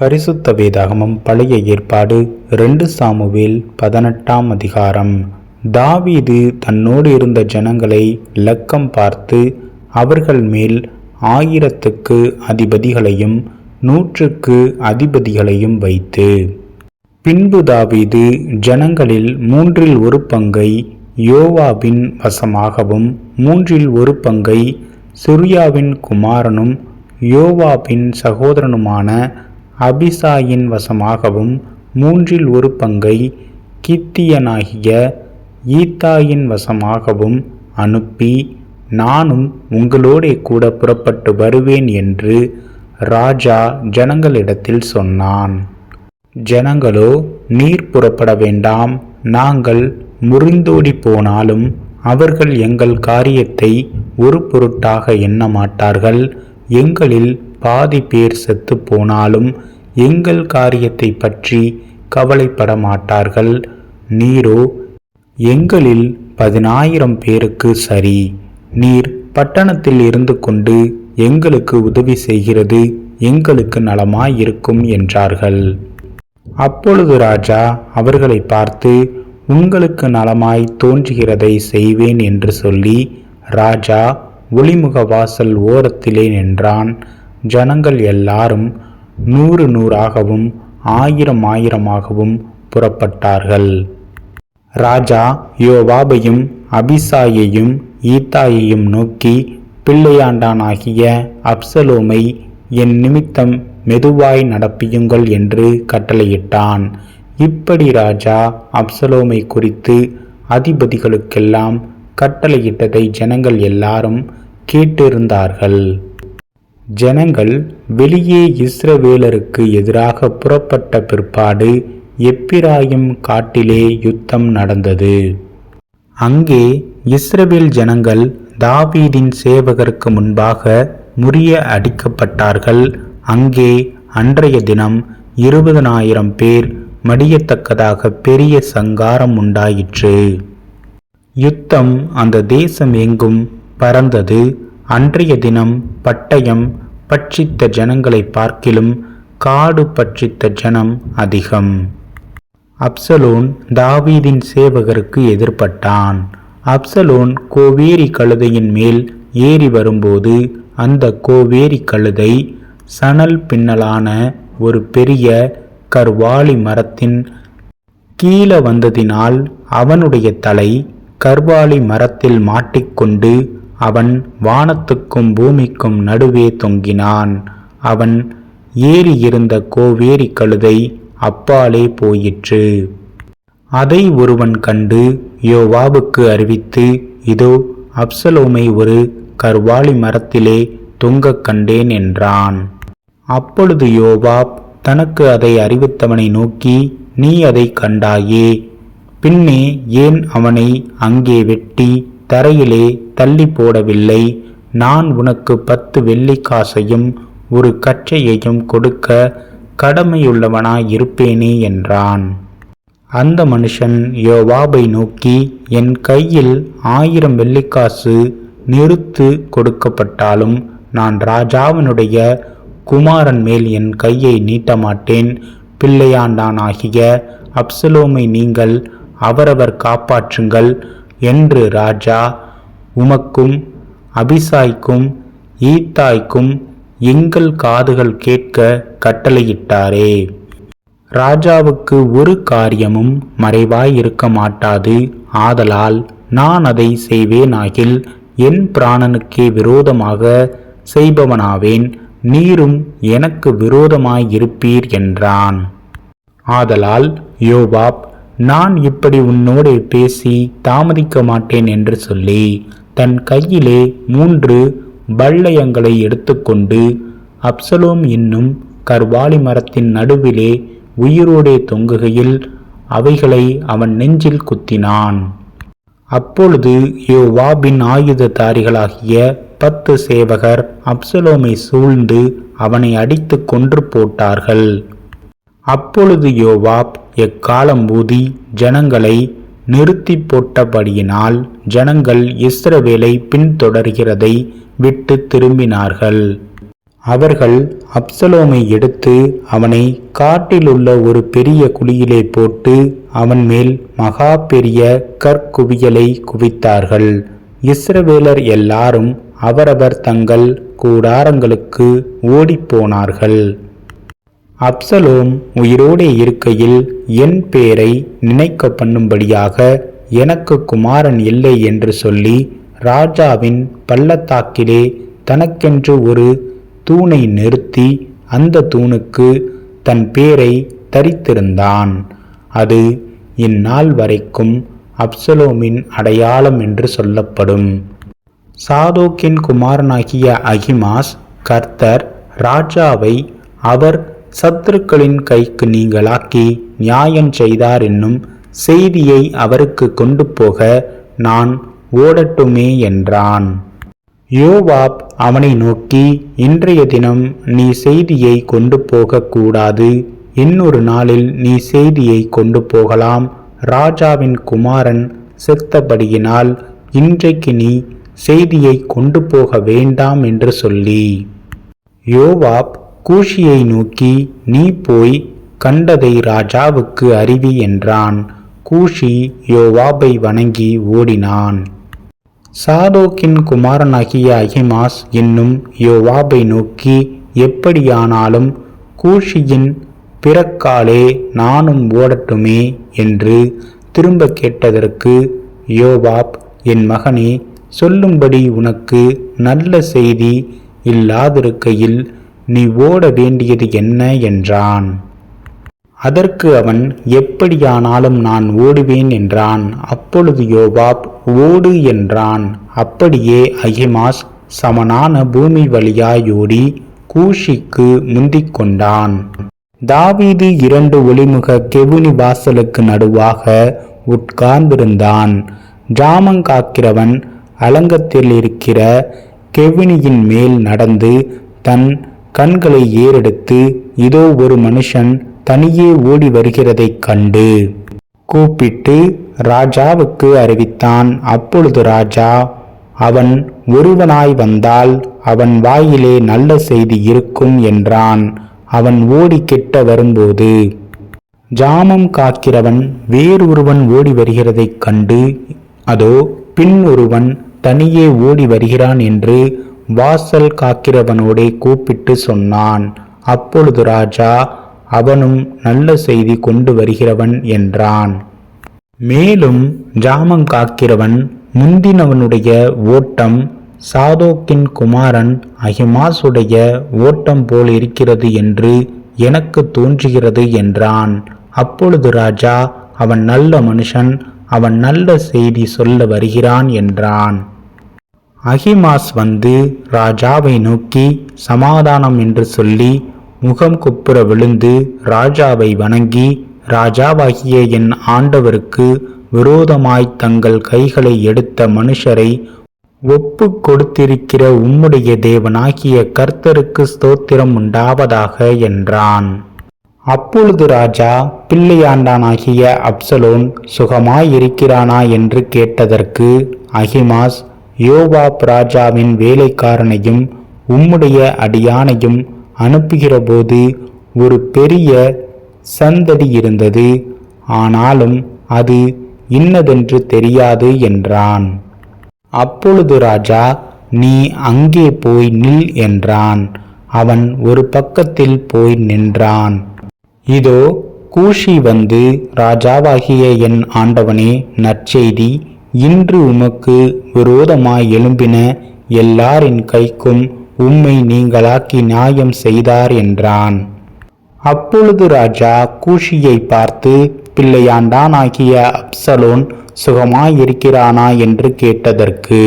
பரிசுத்த வேதாகமம் பழைய ஏற்பாடு ரெண்டு சாமுவேல் பதினெட்டாம் அதிகாரம். தாவீது தன்னோடு இருந்த ஜனங்களை லக்கம் பார்த்து அவர்கள் மேல் ஆயிரத்துக்கு அதிபதிகளையும் நூற்றுக்கு அதிபதிகளையும் வைத்து. பின்பு தாவீது ஜனங்களில் மூன்றில் ஒரு பங்கை யோவாபின் வசமாகவும் மூன்றில் ஒரு பங்கை சுரியாவின் குமாரனும் யோவாபின் சகோதரனுமான அபிசாயின் வசமாகவும் மூன்றில் ஒரு பங்கை கித்தியனாகிய ஈத்தாயின் வசமாகவும் அனுப்பி நானும் உங்களோடே கூட புறப்பட்டு வருவேன் என்று ராஜா ஜனங்களிடத்தில் சொன்னான். ஜனங்களோ நீர் புறப்பட வேண்டாம். நாங்கள் முறிந்தோடி போனாலும் அவர்கள் எங்கள் காரியத்தை ஒரு பொருட்டாக எண்ண மாட்டார்கள். எங்களில் பாதி பேர் செத்து போனாலும் எங்கள் காரியத்தை பற்றி கவலைப்பட மாட்டார்கள். நீரோ எங்களில் பதினாயிரம் பேருக்கு சரி. நீர் பட்டணத்தில் இருந்து கொண்டு எங்களுக்கு உதவி செய்கிறது எங்களுக்கு நலமாயிருக்கும் என்றார்கள். அப்பொழுது ராஜா அவர்களை பார்த்து உங்களுக்கு நலமாய் தோன்றுகிறதை செய்வேன் என்று சொல்லி ராஜா ஒளிமுக வாசல் ஓரத்திலே நின்றான். ஜனங்கள் எல்லாரும் நூறு நூறாகவும் ஆயிரம் ஆயிரமாகவும் புறப்பட்டார்கள். ராஜா யோவாபையும் அபிசாயையும் ஈத்தாயையும் நோக்கி பிள்ளையாண்டானாகிய அப்சலோமை என் நிமித்தம் மெதுவாய் நடப்பியுங்கள் என்று கட்டளையிட்டான். இப்படி ராஜா அப்சலோமை குறித்து அதிபதிகளுக்கெல்லாம் கட்டளையிட்டதை ஜனங்கள் எல்லாரும் கேட்டிருந்தார்கள். ஜனங்கள் வெளியே இஸ்ரவேலருக்கு எதிராக புறப்பட்ட பிற்பாடு எப்பிராயும் காட்டிலே யுத்தம் நடந்தது. அங்கே இஸ்ரவேல் ஜனங்கள் தாவீதின் சேவகருக்கு முன்பாக முறிய அடிக்கப்பட்டார்கள். அங்கே அன்றைய தினம் இருபதனாயிரம் பேர் மடியத்தக்கதாக பெரிய சங்காரம் உண்டாயிற்று. யுத்தம் அந்த தேசம் எங்கும் பறந்தது. அன்றைய தினம் பட்டயம் பட்சித்த ஜனங்களை பார்க்கிலும் காடு பட்சித்த ஜனம் அதிகம். அப்சலோன் தாவீதின் சேவகருக்கு எதிர்ப்பட்டான் அப்சலோன் கோவேரி கழுதையின் மேல் ஏறி வரும்போது அந்த கோவேரி கழுதை சணல் பின்னலான ஒரு பெரிய கர்வாலி மரத்தின் கீழே வந்ததினால் அவனுடைய தலை கர்வாலி மரத்தில் மாட்டிக்கொண்டு அவன் வானத்துக்கும் பூமிக்கும் நடுவே தொங்கினான். அவன் ஏறி இருந்த கோவேரி கழுதை அப்பாலே போயிற்று. அதை ஒருவன் கண்டு யோவாபுக்கு அறிவித்து இதோ அப்சலோமை ஒரு கர்வாலி மரத்திலே தொங்கக் கண்டேன் என்றான். அப்பொழுது யோவாப் தனக்கு அதை அறிவித்தவனை நோக்கி நீ அதை கண்டாயே. பின்னே ஏன் அவனை அங்கே வெட்டி தரையிலே தள்ளி போடவில்லை. நான் உனக்கு பத்து வெள்ளிக்காசையும் ஒரு கச்சையையும் கொடுக்க கடமையுள்ளவனாயிருப்பேனே என்றான். அந்த மனுஷன் யோவாபை நோக்கி என் கையில் ஆயிரம் வெள்ளிக்காசு நிறுத்து கொடுக்கப்பட்டாலும் நான் ராஜாவினுடைய குமாரன் மேல் என் கையை நீட்டமாட்டேன். பிள்ளையாண்டானாகிய அப்சலோமை நீங்கள் அவரவர் காப்பாற்றுங்கள். என்று ராஜா உமக்கும் அபிசாய்க்கும் ஈத்தாய்க்கும் எங்கள் காதுகள் கேட்க கட்டளையிட்டாரே. ராஜாவுக்கு ஒரு காரியமும் மறைவாய் இருக்க மாட்டாது. ஆதலால் நான் அதை செய்வேனாகில் என் பிராணனுக்கே விரோதமாக செய்பவனாவேன். நீரும் எனக்கு விரோதமாயிருப்பீர் என்றான். ஆதலால் யோபாப் நான் இப்படி உன்னோடு பேசி தாமதிக்க மாட்டேன் என்று சொல்லி தன் கையிலே மூன்று பள்ளயங்களை எடுத்துக்கொண்டு அப்சலோம் என்னும் கர்வாலி மரத்தின் நடுவிலே உயிரோடே தொங்குகையில் அவைகளை அவன் நெஞ்சில் குத்தினான். அப்பொழுது யோவாபின் ஆயுததாரிகளாகிய பத்து சேவகர் அப்சலோமை சூழ்ந்து அவனை அடித்து கொன்று போட்டார்கள். அப்பொழுது யோவாப் எக்காலம் ஊதி ஜனங்களை நிறுத்தி போட்டபடியினால் ஜனங்கள் இஸ்ரவேலை பின்தொடர்கிறதை விட்டு திரும்பினார்கள். அவர்கள் அப்சலோமை எடுத்து அவனை காட்டிலுள்ள ஒரு பெரிய குழியிலே போட்டு அவன் மேல் மகா பெரிய கற்குவியலை குவித்தார்கள். இஸ்ரவேலர் எல்லாரும் அவரவர் தங்கள் கூடாரங்களுக்கு ஓடிப்போனார்கள் அப்சலோம் உயிரோடே இருக்கையில் என் பேரை நினைக்க பண்ணும்படியாக எனக்கு குமாரன் இல்லை என்று சொல்லி ராஜாவின் பள்ளத்தாக்கிலே தனக்கென்று ஒரு தூணை நிறுத்தி அந்த தூணுக்கு தன் பேரை தரித்திருந்தான். அது இந்நாள் வரைக்கும் அப்சலோமின் அடையாளம் என்று சொல்லப்படும். சாதோக்கின் குமாரனாகிய அகிமாஸ் கர்த்தர் ராஜாவை அவர் சத்துருக்களின் கைக்கு நீங்களாக்கி நியாயம் செய்தார் என்னும் செய்தியை அவருக்கு கொண்டு போக நான் ஓடட்டுமே என்றான். யோவாப் அவனை நோக்கி இன்றைய தினம் நீ செய்தியை கொண்டு போகக்கூடாது இன்னொரு நாளில் நீ செய்தியை கொண்டு போகலாம் ராஜாவின் குமாரன் செத்தபடியினால் இன்றைக்கு நீ செய்தியை கொண்டு போக வேண்டாம் என்று சொல்லி. யோவாப் கூஷியை நோக்கி நீ போய் கண்டதை ராஜாவுக்கு அறிவி என்றான். கூஷி யோவாபை வணங்கி ஓடினான். சாதோக்கின் குமாரனாகிய அஹிமாஸ் என்னும் யோவாபை நோக்கி எப்படியானாலும் கூஷியின் பிறக்காலே நானும் ஓடட்டுமே என்று திரும்ப கேட்டதற்கு யோவாப் என் மகனே சொல்லும்படி உனக்கு நல்ல செய்தி இல்லாதிருக்கையில் நீ ஓட வேண்டியது என்ன என்றான். அதற்கு அவன் எப்படியானாலும் நான் ஓடுவேன் என்றான். அப்பொழுது யோபாப் ஓடு என்றான். அப்படியே அஹிமாஸ் சமனான பூமி வழியாயோடி கூஷிக்கு முந்திக் கொண்டான். தாவீது இரண்டு ஒளிமுக கெவுனி வாசலுக்கு நடுவாக உட்கார்ந்திருந்தான். ஜாமங்காக்கிறவன் அலங்கத்தில் இருக்கிற கெவினியின் மேல் நடந்து தன் கண்களை ஏறெடுத்து இதோ ஒரு மனுஷன் தனியே ஓடி வருகிறதைக் கண்டு கூப்பிட்டு ராஜாவுக்கு அறிவித்தான். அப்பொழுது ராஜா அவன் ஒருவனாய் வந்தால் அவன் வாயிலே நல்ல செய்தி இருக்கும் என்றான். அவன் ஓடி கிட்ட வரும்போது ஜாமம் காக்கிறவன் வேறொருவன் ஓடி வருகிறதைக் கண்டு அதோ பின் ஒருவன் தனியே ஓடி வருகிறான் என்று வாசல் காக்கிறவனோடே கூப்பிட்டு சொன்னான். அப்பொழுது ராஜா அவனும் நல்ல செய்தி கொண்டு வருகிறவன் என்றான். மேலும் ஜாமம் காக்கிறவன் முந்தினவனுடைய ஓட்டம் சாதோக்கின் குமாரன் அஹிமாசுடைய ஓட்டம் போல் இருக்கிறது என்று எனக்கு தோன்றுகிறது என்றான். அப்பொழுது ராஜா அவன் நல்ல மனுஷன் அவன் நல்ல செய்தி சொல்ல வருகிறான் என்றான். அஹிமாஸ் வந்து ராஜாவை நோக்கி சமாதானம் என்று சொல்லி முகம் குப்புற விழுந்து ராஜாவை வணங்கி ராஜாவாகிய என் ஆண்டவருக்கு விரோதமாய் தங்கள் கைகளை எடுத்த மனுஷரை ஒப்பு கொடுத்திருக்கிற உம்முடைய தேவனாகிய கர்த்தருக்கு ஸ்தோத்திரம் உண்டாவதாக என்றான். அப்பொழுது ராஜா பிள்ளையாண்டானாகிய அப்சலோன் சுகமாயிருக்கிறானா? என்று கேட்டதற்கு அஹிமாஸ் யோவாப் ராஜாவின் வேலைக்காரனையும் உம்முடைய அடியானையும் அனுப்புகிறபோது ஒரு பெரிய சந்தடி இருந்தது. ஆனாலும் அது இன்னதென்று தெரியாது என்றான். அப்பொழுது ராஜா நீ அங்கே போய் நில் என்றான். அவன் ஒரு பக்கத்தில் போய் நின்றான். இதோ கூஷி வந்து ராஜாவாகிய என் ஆண்டவனே நற்செய்தி இன்று உமக்கு விரோதமாய் எழும்பின எல்லாரின் கைக்கும் உம்மை நீங்களாக்கி நியாயம் செய்தார் என்றான். அப்பொழுது ராஜா கூஷியை பார்த்து பிள்ளையாண்டானாகிய அப்சலோன் சுகமாயிருக்கிறானா? என்று கேட்டதற்கு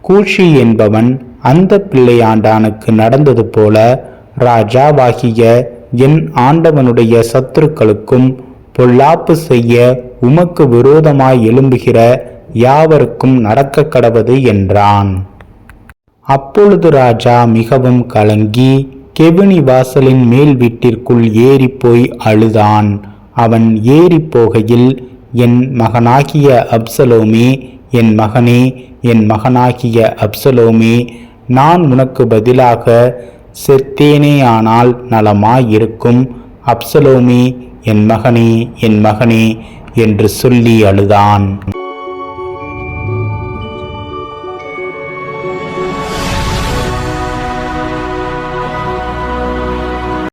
கூஷி என்பவன் அந்த பிள்ளையாண்டானுக்கு நடந்தது போல ராஜாவாகிய என் ஆண்டவனுடைய சத்துருக்களுக்கும் பொல்லாப்பு செய்ய உமக்கு விரோதமாய் எழும்புகிற யாவருக்கும் நடக்க கடவது என்றான். அப்பொழுது ராஜா மிகவும் கலங்கி கெவினி வாசலின் மேல் வீட்டிற்குள் ஏறிப்போய் அழுதான். அவன் ஏறிப் போகையில் என் மகனாகிய அப்சலோமே என் மகனே என் மகனாகிய அப்சலோமே நான் உனக்கு பதிலாக செத்தேனேயானால் நலமாயிருக்கும். அப்சலோமே என் மகனே என் மகனே என்று சொல்லி அழுதான்.